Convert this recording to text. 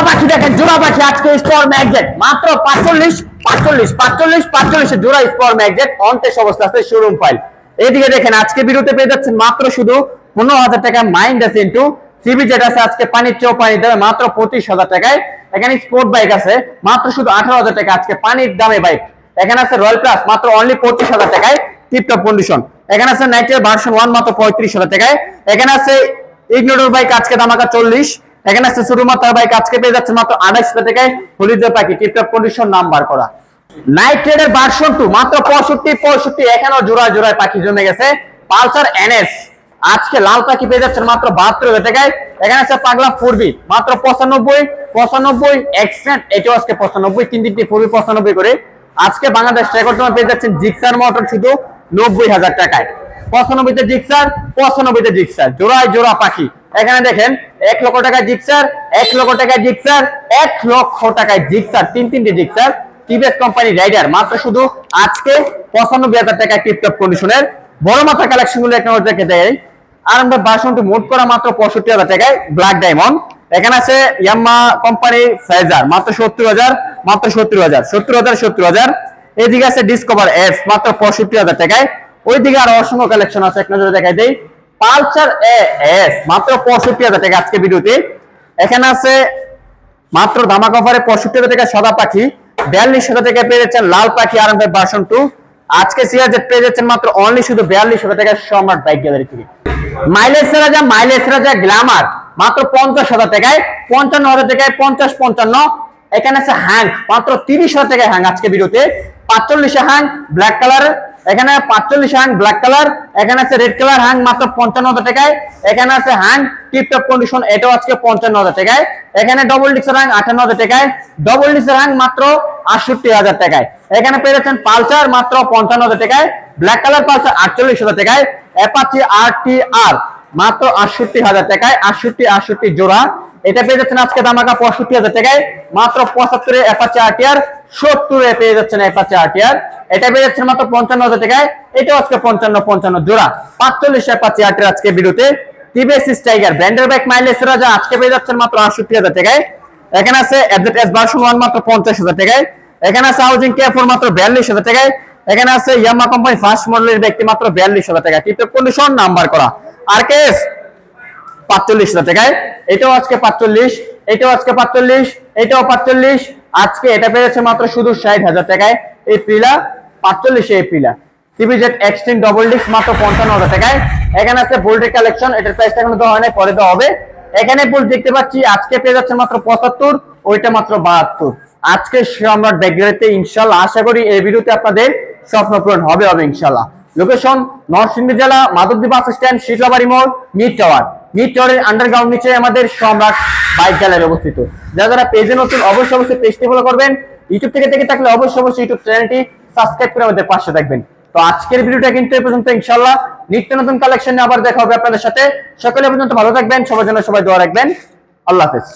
জোড়া পাখি দেখেন জোড়া পাখি আজকে স্পর ম্যাগজেট মাত্র পাঁচচল্লিশ পাঁচচল্লিশ পাঁচচল্লিশ, পাঁচচল্লিশে জোড়া স্পর ম্যাগজেট অন্তেশ অবস্থা আছে শোরুম ফাইল এইদিকে দেখেন, আজকে বিরুতে পেয়ে যাচ্ছেন মাত্র শুধু পনেরো হাজার টাকা মাইন্ড আছে ইন্টু সিবি যেটা আছে, আজকে পানির চেয়েও পানি দেবে মাত্র পঁচিশ হাজার টাকায়। এখানে স্পোর্ট বাইক আছে, মাত্র শুধু আঠারো হাজার টাকা আজকে পানির দামে বাইক এখানে আছে রয়্যাল প্লাস মাত্র অনলি পঁচিশ হাজার টাকায় টিপটপ কন্ডিশন এখানে আছে নাইটের ভার্সন ওয়ান মাত্র পঁয়ত্রিশ হাজার টাকায়। এখানে আছে ইগনোডোর বাইক আজকে দাম আঁকা চল্লিশ। এখানে আছে ছোট মাত্রার বাইক আজকে পেয়ে যাচ্ছে মাত্র হাজার টাকায় হলিদে পাখি টিপটপ কন্ডিশন নাম্বার করা। নাইট রেডের ভার্সন টু মাত্র পঁয়ষট্টি পঁয়ষট্টি, এখানেও জোড়ায় জোড়ায় পাখি জমে গেছে। পালসার এনএস আজকে লাল পাখি পেয়ে যাচ্ছেন মাত্র বাহাত্তর হাজার টাকায়। এখানে আছে পাগলা ফুরবি, মাত্র পঁচানব্বই পঁচানব্বই এক্সট্রেন্ট এটাও আজকে পঁচানব্বই, তিন তিনটি ফুরবি পঁচানব্বই করে। আজকে বাংলাদেশ রেকর্ড তোমার পেয়ে যাচ্ছেন জিক্সার মোটর শুধু নব্বই হাজার টাকায়। পঁচানব্বইতে জিক্সার পঁচানব্বইতে জিক্সার জোড়ায় জোড়া পাখি। এখানে দেখেন, এক লক্ষ টাকায় জিক্সার এক লক্ষ টাকায় জিক্সার এক লক্ষ টাকায় জিক্সার তিন তিনটি জিক্সার টিভিএস কোম্পানি রাইডার মাত্র শুধু আজকে পঁচানব্বই হাজার টাকায় টিপটপ কন্ডিশনের বড় মাথা কালেকশনগুলো একটা দেখে দেয় আর আমরা বাসনটি মোট করা মাত্র পঁয়ষট্টি হাজার টাকায় ব্ল্যাক ডায়মন্ড এখানে আছে ইয়াম্মা কোম্পানি ফেজার মাত্র সত্তর হাজার, মাত্র সত্তর হাজার সত্তর হাজার সত্তর হাজার। এদিকে আছে ডিসকভার এফ মাত্র পঁয়ষট্টি হাজার টাকায়। ওইদিকে আরও অসংখ্য কালেকশন আছে, এক নজরে দেখাই দেই। পালসার এস মাত্র পঁয়ষট্টি হাজার টাকা আজকে ভিডিওতে। এখানে আছে মাত্র ধামাক অফারে পঁয়ষট্টি হাজার টাকা সাদা পাখি, বিয়াল্লিশ হাজার টাকা পেয়ে যাচ্ছেন লাল পাখি আর বাসন টু আজকে সিয়াজেট পেয়ে যাচ্ছেন মাত্র অনলি শুধু বিয়াল্লিশ হাজার টাকা সম্রাট বাইক গ্যালারি থেকে। মাইলেজ রাজা মাইলেজ রাজা গ্ল্যামার মাত্র পঞ্চাশ হাজার টাকায়, পঞ্চান্ন হাজার টাকায় পঞ্চাশ পঞ্চান্ন। এখানে আছে হ্যাং মাত্র তিরিশ হাজার টাকায় হ্যাং আজকে ভিডিওতে। পাঁচচল্লিশে হ্যাং ব্ল্যাক কালার এখানে পাঁচচল্লিশ হ্যাং ব্ল্যাক কালার এখানে আছে রেড কালার হ্যাং মাত্র পঞ্চান্ন হাজার টাকায়, এখানে আছে হ্যাং টিপটপ কন্ডিশন এটাও আজকে পঞ্চান্ন হাজার টাকায়, এখানে ডবল ডিক্সের হ্যাং আঠান্ন হাজার টাকায় ডবল ডিক্সের হ্যাং মাত্র আটষট্টি হাজার টাকায়। এখানে পেয়ে যাচ্ছেন পালসার মাত্র পঞ্চান্ন হাজার টাকায় ব্ল্যাক কালার পালসার আটচল্লিশ হাজার টাকায় অ্যাপাচি আর টি আর মাত্র আটষট্টি হাজার টাকায়, আটষট্টি আটষট্টি জোড়া। এটা পেয়ে যাচ্ছেন আজকে দামাকা পঁয়ষট্টি হাজার টাকায়, মাত্র পঁচাত্তরে অ্যাপাচি আরটিআর সত্তরে পেয়ে যাচ্ছেন অ্যাপাচি আরটিআর এটা যাচ্ছেন মাত্র পঞ্চান্ন হাজার টাকায়। এটাও আজকে পঞ্চান্ন পঞ্চান্ন জোড়া। পাঁচচল্লিশ অ্যাপাচি আরটিআর আজকে বিরুতে টিভিএস টাইগার ব্র্যান্ডের বাইক মাইলেজ রাজা আজকে পেয়ে যাচ্ছেন মাত্র আটষট্টি হাজার টাকায়। এখানে আছে এস ভার্সন ওয়ান মাত্র পঞ্চাশ হাজার টাকায়। এখানে আছে হাউজিং কে ফোর মাত্র বিয়াল্লিশ হাজার টাকায়। এখানে আছে ইয়ামা কোম্পানি ফার্স্ট মডেলের ব্যক্তি মাত্র বিয়াল্লিশ হাজার টাকা টিপটপ কন্ডিশন নাম্বার করা। আর কেস পাঁচচল্লিশ হাজার টাকায়। এটাও আজকে পাঁচচল্লিশ, এটাও আজকে পাঁচচল্লিশ, এটাও পাঁচচল্লিশ। আজকে এটা পেয়েছে মাত্র শুধু ষাট হাজার টাকায়। এই পিলা পাঁচচল্লিশে এই পিলা সিবিজেট এক্সট্রিম ডবল ডিস্ক মাত্র পঞ্চান্ন হাজার টাকায়। এখানে আছে বোল্টের কালেকশন এটার প্রাইসটা এখনও দেওয়া হয় নাই, পরে দেওয়া হবে। এখানে বুল দেখতে পাচ্ছি, আজকে পেয়ে যাচ্ছে মাত্র পঁচাত্তর, ওইটা মাত্র বাহাত্তর। আজকে সম্রাট ব্যাগগ্রাউন্ডে ইনশাল্লাহ, আশা করি এই ভিডিওতে আপনাদের স্বপ্ন পূরণ হবে হবে ইনশাল্লাহ। লোকেশন নরসিংদী জেলা মাধবদ্বীপ বাস স্ট্যান্ড, শীতলাবাড়ি মোড় মিড টাওয়ার মিড টাওয়ারের আন্ডারগ্রাউন্ড নিচে আমাদের সম্রাট বাইক গ্যালারি অবস্থিত। যারা যারা পেজে নতুন, অবশ্যই অবশ্যই পেজটি ফলো করবেন। ইউটিউব থেকে দেখে থাকলে অবশ্যই অবশ্যই ইউটিউব চ্যানেলটি সাবস্ক্রাইব করে আমাদের পাশে থাকবেন। তো আজকের ভিডিওটা কিন্তু এই পর্যন্ত ইনশাল্লাহ নিত্য নতুন কালেকশন নিয়ে আবার দেখা হবে আপনাদের সাথে। সকলে পর্যন্ত ভালো থাকবেন, সবার জন্য সবাই দোয়া রাখবেন। আল্লাহ হাফেজ।